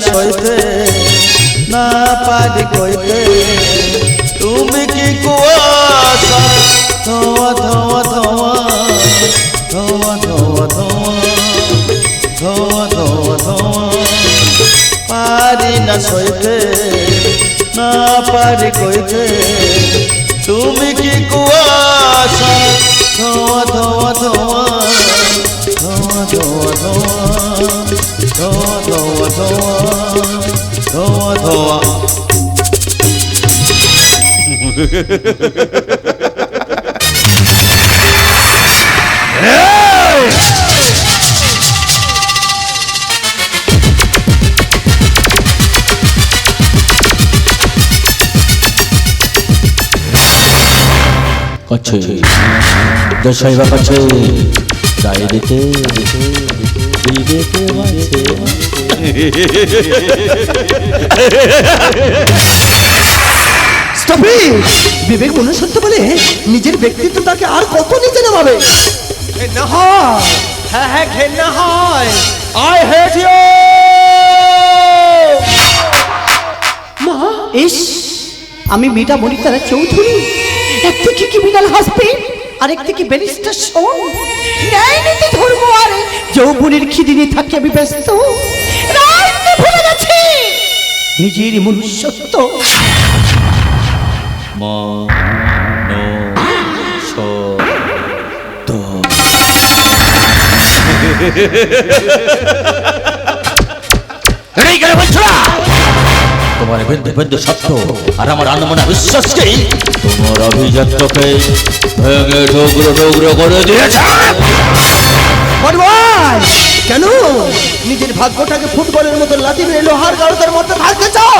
সইতে না পারি কইতে তুমি কি কুয়াশা ধোয়া ধোয়া ধোয়া ধোয়া ধোয়া ধোয়া ধোয়া ধোয়া ধোয়া পারি না সইতে না পারি কইতে তুমি কি কুয়াশা ধোয়া ধোয়া ধোয়া ধোয়া ধোয়া ধোয়া ধোয়া ধোয়া ধোয়া ধোয়া ধোয়া করছে দিতে দিতে দিতে বিবেক মনুষ্যত্ব বলে? নিজের ব্যক্তিত্ব তাকে আর কত নিচে নামাবে? ঘেন্না হয়। হ্যাঁ হ্যাঁ ঘেন্না হয়। আই হেট ইউ মা! ইস আমি মেয়েটা মনিতারা চৌধুরী। একদিকে ক্রিমিনাল হাসবেন্ড আরেকদিকে ব্যারিস্টার শোন। ন্যায় নীতি ধর্ম আর। যৌবনের খিদি নিয়ে থাকি আমি ব্যস্ত। আনন্দে ভরে গেছে। নিজের মনুষ্যত্ব। তোমার বিন্দু বিন্দু সত্য আর আমার আনমনা বিশ্বাসকেই তোমার অভিযাত্রকে ভেঙে টুকরো টুকরো করে দিয়েছে। কেন? নিজের ভাগ্যটাকে ফুটবলের মতো লাথি মেরে লোহার গাড়োদের মধ্যে থাকতে চাও?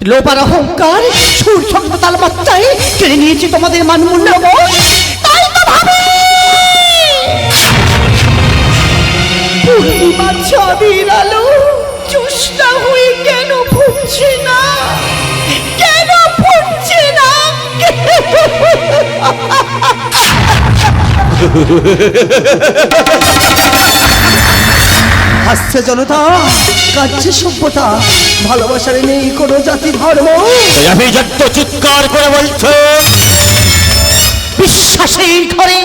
লোপার অহংকার সুর ছন্দ তাল মাত্রায় কেড়ে নিয়েছি তোমাদের মান মূল্য তাই তো ভাবি! পূর্ণিমা আলো চুষ্টা হয়ে হাসছে জনতা কাঁদছে সভ্যতা ভালোবাসার নেই কোনো জাতি ধর্ম। এই অভিজাত্য চিৎকার করে বলছে বিশ্বাসের ঘরে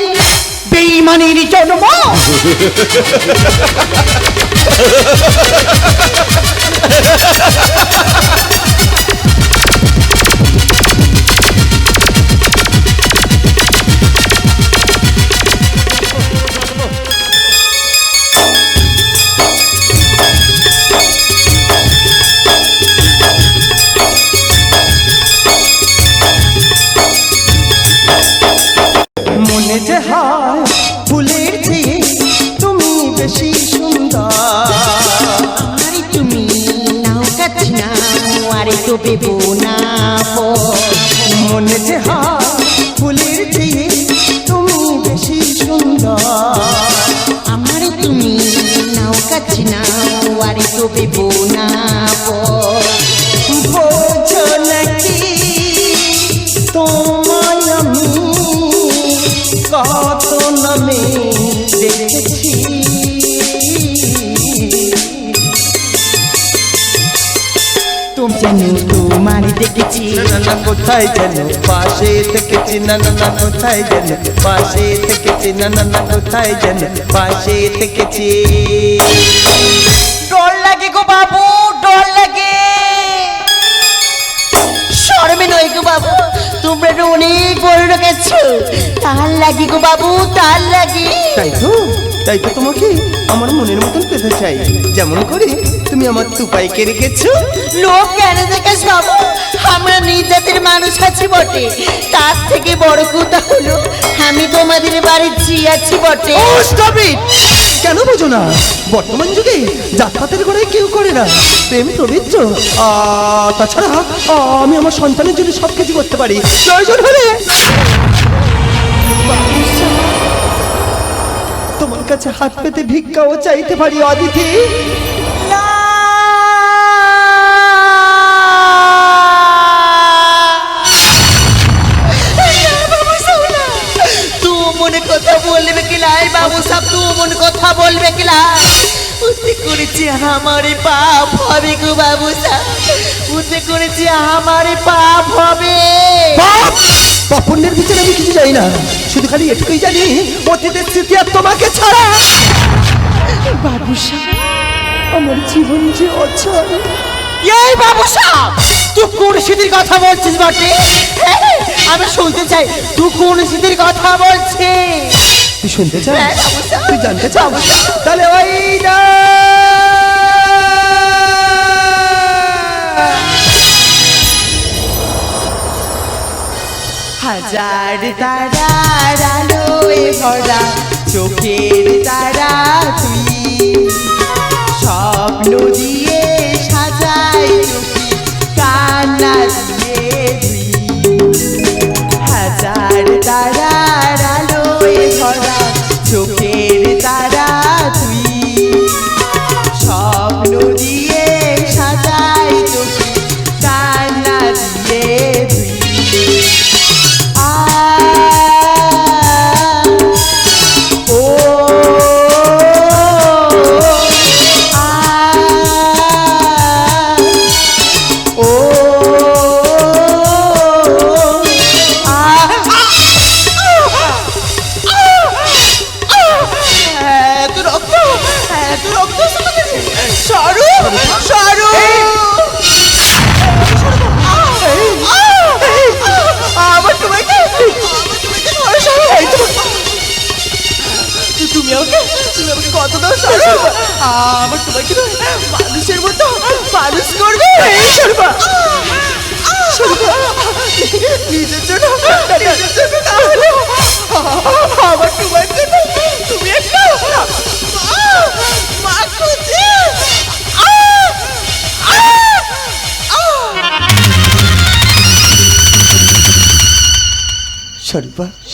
বেইমানের জন্ম। তুমি জানো তোমার দেখেছি। না না না কোথায় যেন পাশে থেকেছি না না না কোথায় যেন পাশে থেকেছি না না না কোথায় যেন পাশে থেকেছি। ডর লাগে গো বাবু ডর লাগে। শর্মে নয় গো বাবু তোমরা অনেক বড় রেখেছো তার লাগি গো বাবু তার লাগি। তাই তো? তাই তো তোমাকে আমার মনের মতন পেতে চাই। যেমন করে তুমি আমার তুপাইকে রেখেছো। লোক কেন দেখাস বাবু? আমরা নিজ মানুষ আছি বটে। তার থেকে বড় কথা হলো আমি তোমাদের বাড়ির জি আছি বটে। ও স্টপ কেন বোঝো না? বর্তমান যুগে জাতপাতের গড়াই কেউ করে না। প্রেম পবিত্র। তাছাড়া আমি আমার সন্তানের জন্য সব কিছু করতে পারি। প্রয়োজন হলে! কাছে হাত পেতে ভিক্ষাও চাইতে পারি অদিতি। तू মনে কথা বলবে কি লাই বাবু মনে কথা বলবে কি লাই উতে করেছি আমারে পাপ হবে গো বাবু করেছি আমারে পাপ হবে। পাপ? পাপ পুণ্যের বিচারে আমি কিছু জানি না। শুধু খালি এটুকুই জানি অতীতের স্মৃতি আর তোমাকে ছাড়া। বাবু সাহেব আমার জীবন যে অচল। এই বাবু সাহেব তুই কোন স্মৃতির কথা বলছিস বটে? আমি শুনতে চাই তুই কোন স্মৃতির কথা বলছিস? তুই শুনতে চাস? হ্যাঁ। তুই জানতে চাস? তাহলে ওই না। হাজার আলোয় ভরা চোখের তারা তুই স্বপ্ন দিয়ে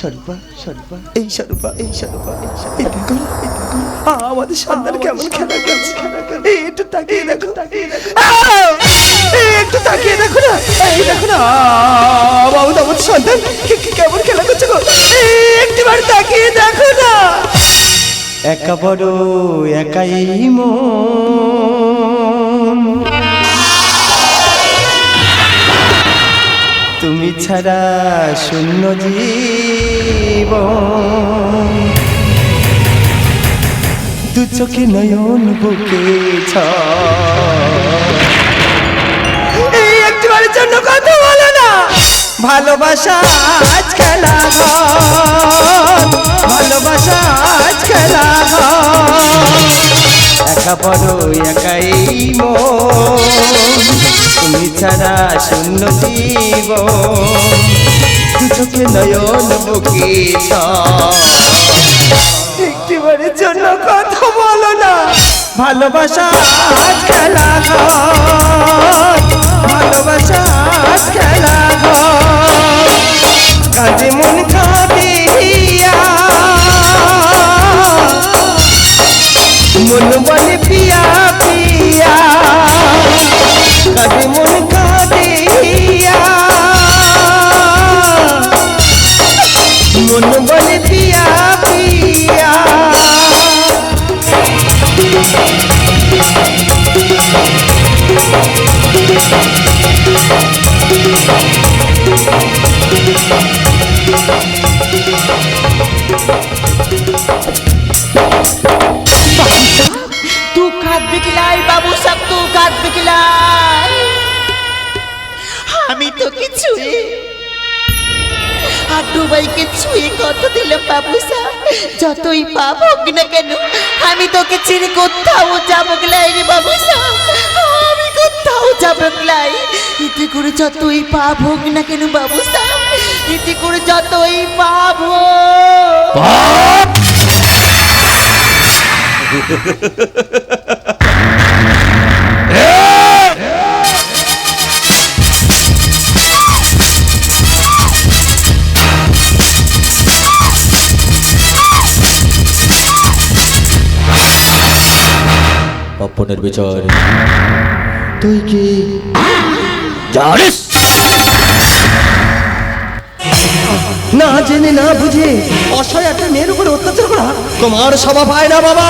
সরবা সরবা এই সরবা এই সরবা এই সরবা। এই দেখো এই দেখো আমাদের সন্তান কেমন খেলা করছে? এই একটু তাকিয়ে দেখো। তাকিয়ে দেখো। আহ! একটু তাকিয়ে দেখো না। এই দেখো না। বাবু তো আমাদের সন্তান কে- কে- কেমন খেলা করছে গো? একটিবার তাকিয়ে দেখো না। একা বড় একাই মন। তুমি ছাড়া শূন্য জীবন। দু চোখে নয়ন বুকে ছ জন্য কথা না। ভালোবাসা আজ খেলা ভালোবাসা আজ খেলা একা বড় একাই মন। তুমি ছাড়া শূন্য জীব চোখে নয়ন বুকে একটিবারের জন্য কথা বলো না। ভালোবাসা খেলা ভালোবাসা খেলা ডুবাইকে ছুঁয়ে কত দিলাম বাবু যতই পাপ হোক না কেন আমি তোকে ছেড়ে কোথাও যাব গলাই রে বাবু আমি কোথাও যাব গলাই। এতে করে যতই পাপ হোক না কেন বাবু এতে করে যতই পাপ হোক। অপনের বিচার। তুই কি? জানিস? না জেনে না বুঝে অসহায় একটা মেয়ের উপর অত্যাচার করা তোমার স্বভাব হয় না বাবা।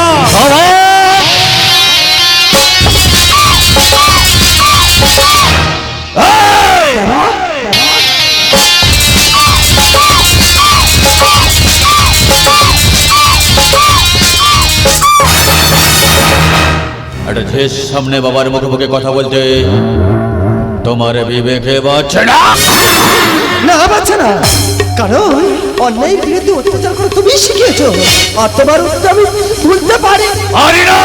একটা ঝেস সামনে বাবার মুখে মুখে কথা বলতে তোমার বিবেকে বাঁচছে না। না বাচ্চা না। কারণ অন্যায়ের বিরুদ্ধে অত্যাচার করে তুমি শিখিয়েছো। আর তোমার উত্তর আমি ভুলতে পারি। পারি না।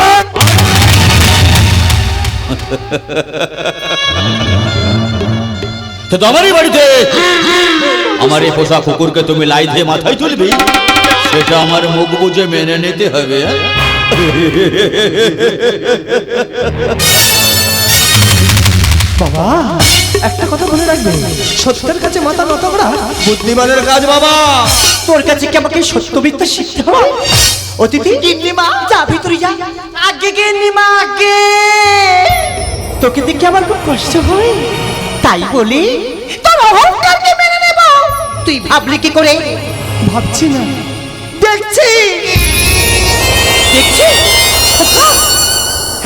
তো তোমারই বাড়িতে আমার এই পোষা কুকুরকে তুমি লাই দিয়ে মাথায় তুলবি? সেটা আমার মুখ বুঝে মেনে নিতে হবে হ্যাঁ? বাবা একটা কথা বলে রাখবে। সত্যের কাছে মাথা নত করা বুদ্ধিমানের কাজ বাবা। তোর কাছে কি আমাকে সত্য মিথ্যা শিখতে হবে? অতিথি গিন্নিমা যা ভিতরে যা। আগে গিন্নিমা আগে। তোকে দেখে আমার খুব কষ্ট হয়। তাই বলি তোর অহংকারকে মেনে নেব। তুই ভাবলি কি করে? ভাবছি না। দেখছি। দেখছি?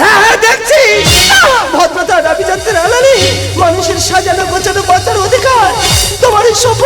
হ্যাঁ হ্যাঁ দেখছি। ভদ্রতা আভিজাত্যের আলানি মানুষের সাজানো গোছানো বাঁচার অধিকার তোমার এই সভ্য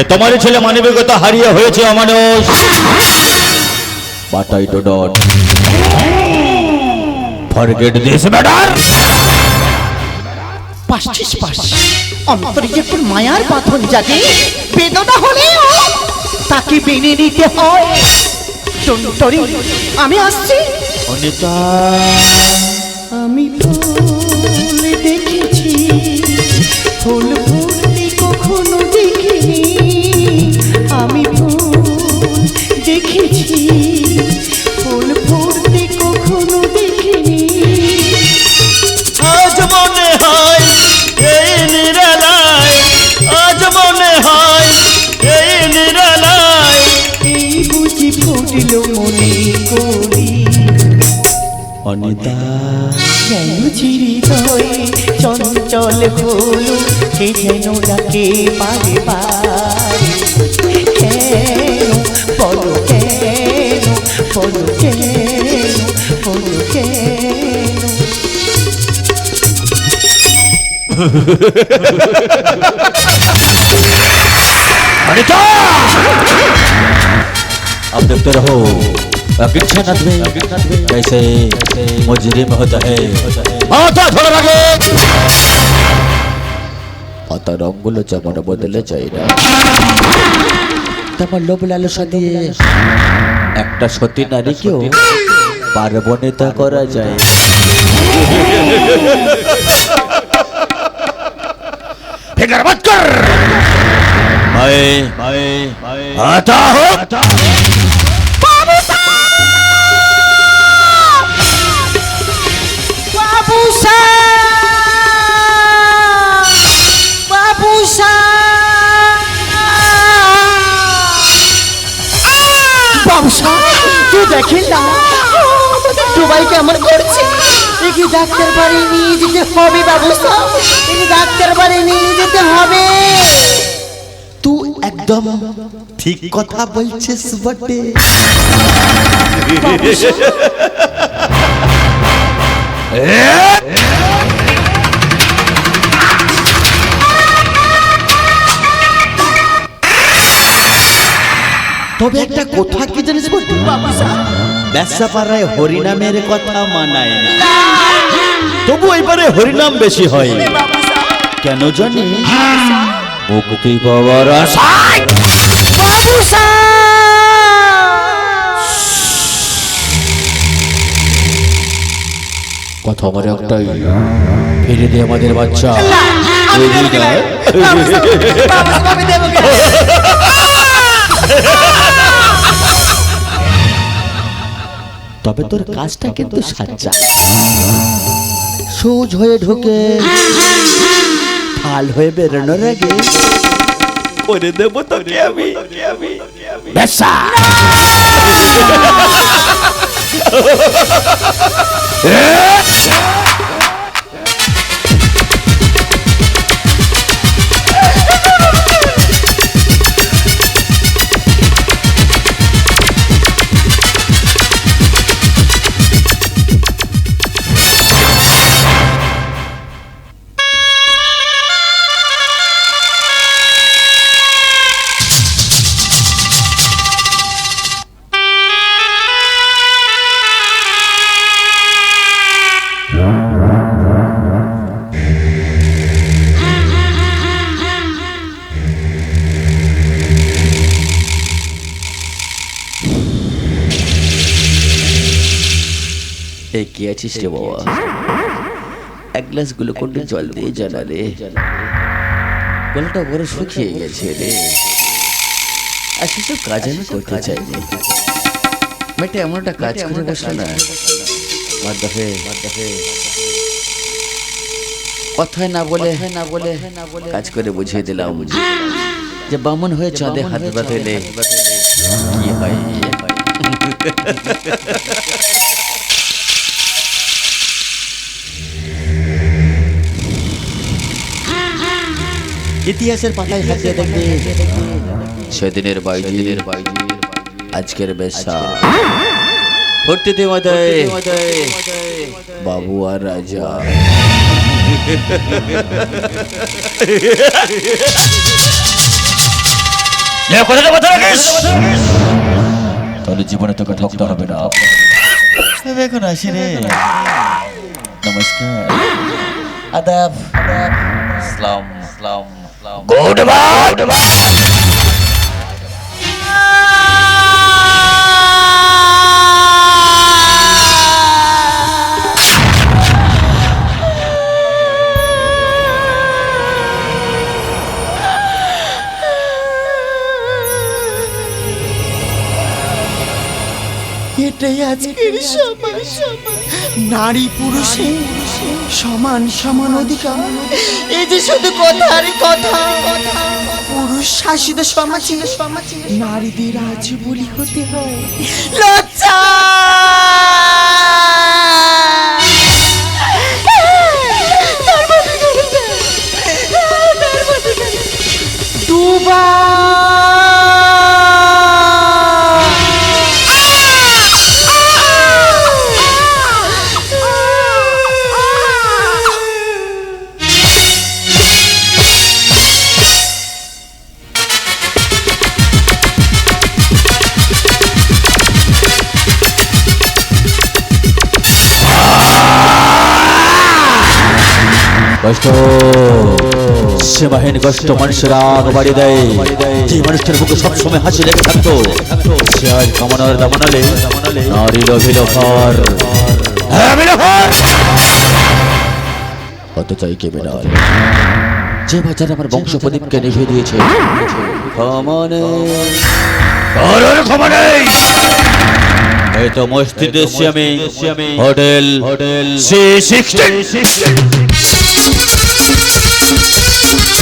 এ তোমারই ছেলে মানবিকতা হারিয়ে হয়েছে অমানুষ। বাটাই তো ডট ফরগেট দিস পাশিস পাশ অন্তরে যে তোর মায়ার বাঁধন জাগে বেদনা হলেও তাকে মেনে নিতে হয়। আমি আসছি। অনিতা। আমি ফুল ফুল ফুলতে কখনো আমি ফুল দেখেছি। অনিতা কেন চিরি হয়ে চঞ্চল হলো কে যেন ডাকে পারে পারে কেন বলো কেন বলো কেন বলো কেন अनिता अब देखते रहो अकिंसा नदवे कैसे मुजरिम होता है মাথা ধরে লাগে পাতার অঙ্গুলো যেমন বদলে যায় না তেমন লোভ লালসা দিয়ে একটা সতী নারীকেও পার্বণিতা করা যায় ফিঙ্গার মত কর ভাই ভাই ভাই आता हो দেখেন না। সবাই কেমন করছে? দেখি ডাক্তার বাড়ি নিয়ে যেতে হবে ব্যবস্থা। একে ডাক্তার বাড়ি নিয়ে যেতে হবে। তুই একদম ঠিক কথা বলছিস বটে। তবে একটা কথা কি জানিস বটে ব্যবসা পাড়ায় হরিনামের কথা মানায় না। তবু এবারে হরিনাম বেশি হয়। কেন জানি? মুক্তি পাওয়ার আশায় কথা আমার একটাই। ফিরে দে আমাদের বাচ্চা। দেবো তবে তোর কাজটা কিন্তু সাচ্চা সুজ হয়ে ঢুকে। ফাল হয়ে বেরোনোর আগে করে দেব তোকে আমি। বেশ্যা! এই কি আছিস রে বাবা? এক গ্লাস গ্লুকন্ডি জল দিয়ে জানা রে। গলাটা বড় শুকিয়ে গেছে রে। আর সেসব কাজ আমি করতে চাইনি। মেয়েটা এমন একটা কাজ করে বসল না। মাদ্দাফে মাদ্দাফে কথায় না বলে না বলে কাজ করে বুঝিয়ে দিলাম। যে বামন হয়ে চাঁদে হাত বাঁধলে কি হয়। ইতিহাসের পাতায় দিয়ে দেখবে। সেদিনের বাইজির আজকের বেশা। ফুর্তিতে মধ্যে বাবু আর রাজা। তাহলে জীবনে তোকে ঠকতে হবে না। এখন আসি রে। নমস্কার। আদাব। সালাম সালাম। সালাম। গুড বাই এটাই আজকের সময়। নারী পুরুষে সমান সমান অধিকার। এই যে শুধু কথার কথা। পুরুষ শাসিত সমাজে নারীদের আজ বলি হতে হয়। কষ্ট। সীমাহীন কষ্ট মানুষের আগ বাড়িয়ে দেয়। যে মানুষটার বুকে সবসময় হাসি লেগে থাকতো সে আজ কামানোর দামানালে নারী লোফার হ্যাঁ, কত চাই কে বেড়াল যে বাজার আমার বংশ প্রদীপকে নিভে দিয়েছে ক্ষমা নেই এই তো মসজিদে হোটেল। হোটেল। Thank you.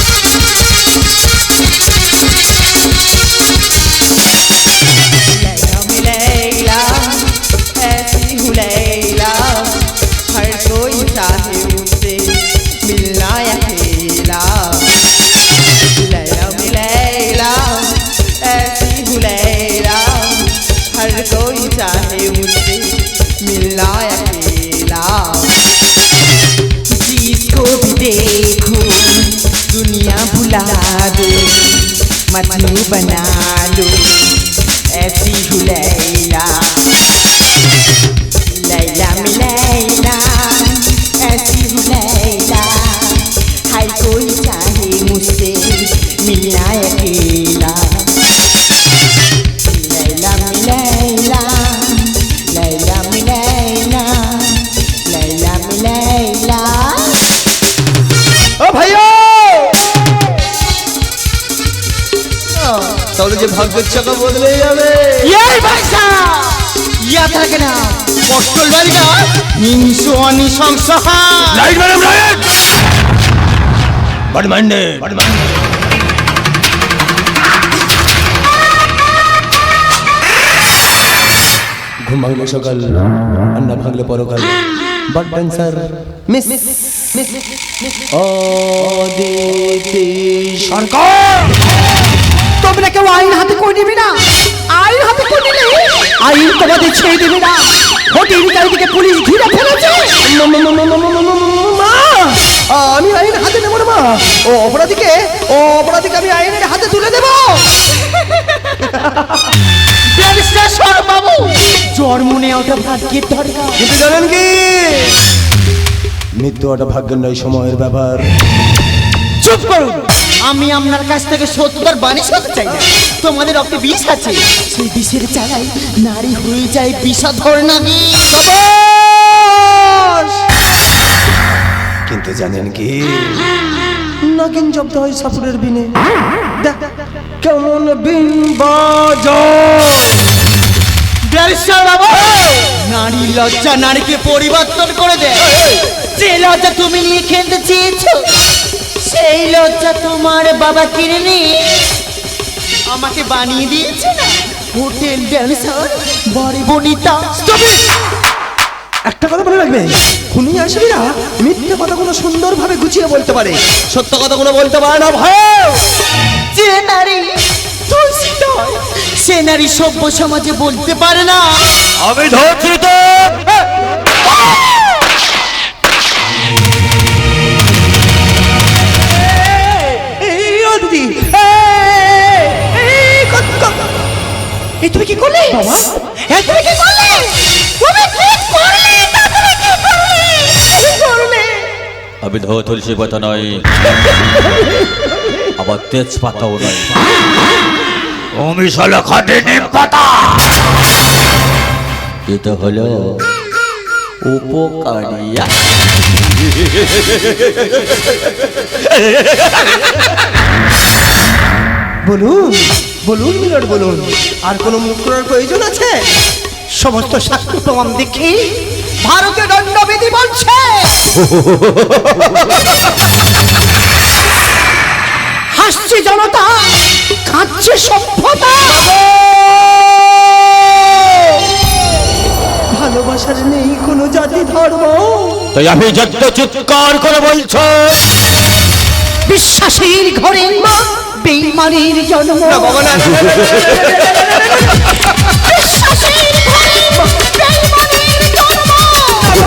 হিংসু অনিশংস লাইট ম্যাডাম লাইট বাড়ি মাইন্ডে বাড়ি মাইন্ডে ঘুম ভাঙলে সকাল আন্না ভাঙলে পরকাল। But dancer miss miss Aditi Sarkar! তোমরা কেউ আইন হাতে করে নেবে না? আইন হাতে করে নিলে আইন তোমাদের ছেড়ে দেবে না। হোটেল চারিদিকে পুলিশ ঘিরে ফেলেছে। মা আমি আইন হাতে নেব না মা। ও অপরাধীকে ও অপরাধীকে আমি আইনের হাতে তুলে দেবো। বাবু জন্ম নেওয়াটা ভাগ্যের দরকার কিন্তু জানেন কি? মৃত্যু একটা ভাগ্যের নয় সময়ের ব্যাপার। চুপ করুন। আমি আপনার কাছ থেকে সত্যতার বাণী শুনতে চাই না। তোমাদের রক্তে বিষ আছে। সেই বিষের চালাই নারী হয়ে যায় বিষধর নারী কিন্তু জানেন কি? নাগিন জব্দ হয় সাপুরের বিনে। দেখ, কেমন বিন নারী লজ্জা নারীকে পরিবর্তন করে দেয় যে লজ্জা তুমি নিয়ে খেলতে চেয়েছো সেই লজ্জা তোমার বাবা কিনে নিয়ে আমাকে বানিয়ে দিয়েছে না? হোটেল ড্যান্সার বড় বনিতা। একটা কথা মনে রাখবে? খুনি আসবি না মিথ্যে কথাগুলো সুন্দরভাবে গুছিয়ে বলতে পারে। সত্য কথাগুলো বলতে পারে না ভাই! যে নারী তুলসী নয়, সে নারী সভ্য সমাজে বলতে পারে না। আমি ধরছি তো আমি ধর তুলসী পাতা নয়। আবার তেজপাতাও নয়। আমি শালা খাটে নিম পাতা। এটা হলো উপকারিয়া। বলুন বলুন মিলট বলুন। আর কোনো মুখ করার প্রয়োজন আছে? সমস্ত সাক্ষ্য প্রমাণ দেখি। ভারতীয় দণ্ডবিধি বলছে হাসছে জনতা কাঁদছে সভ্যতা ভালোবাসার নেই কোনো জাতি ধর্ম তাই আমি যত চিৎকার করে বলছো বিশ্বাসের ঘরে বেইমানের জন্ম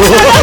জন্ম